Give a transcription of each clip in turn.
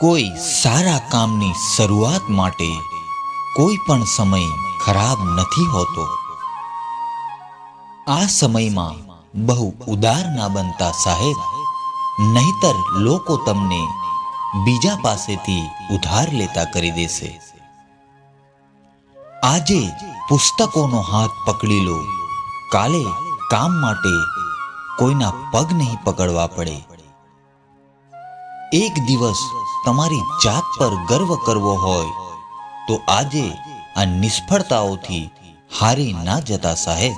કોઈ સારા કામની શરૂઆત માટે કોઈ પણ સમય ખરાબ નથી હોતો. આ સમયમાં બહુ ઉદાર ના બનતા સાહેબ, નહીતર લોકો તમને બીજા પાસેથી ઉધાર લેતા કરી દેશે. આજે પુસ્તકોનો હાથ પકડી લો. કાલે કામ માટે કોઈના પગ નહીં પકડવા પડે. એક દિવસ તમારી જાત પર ગર્વ કરવો હોય, તો આજે આ નિષ્ફળતાઓથી હારી ના જતા સાહેબ.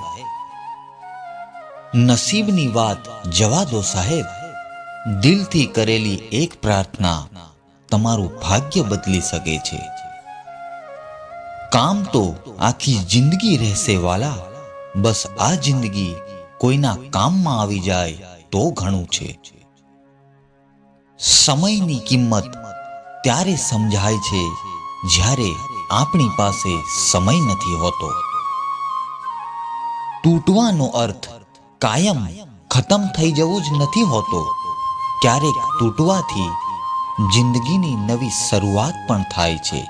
નસીબની વાત જવા દો સાહેબ. દિલથી કરેલી એક પ્રાર્થના તમારું ભાગ્ય બદલી શકે છે. કામ તો આખી જિંદગી રહેશે વાલા, બસ આ જિંદગી કોઈના કામમાં આવી જાય તો ઘણું છે. સમયની કિંમત ત્યારે સમજાય છે જ્યારે આપણી પાસે સમય નથી હોતો. તૂટવાનો અર્થ કાયમ ખતમ થઈ જવું જ નથી હોતો. ક્યારેક તૂટવાથી જિંદગીની નવી શરૂઆત પણ થાય છે.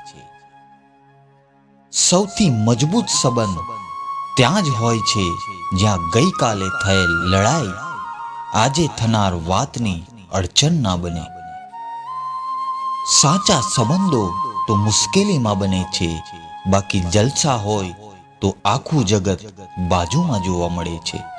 સૌથી મજબૂત સંબંધ ત્યાં જ હોય છે જ્યાં ગઈકાલે થયેલ લડાઈ આજે થનાર વાતની અડચણ ના બને. સાચા સંબંધો તો મુશ્કેલીમાં બને છે. બાકી જલસા હોય તો આખું જગત બાજુમાં જોવા મળે છે.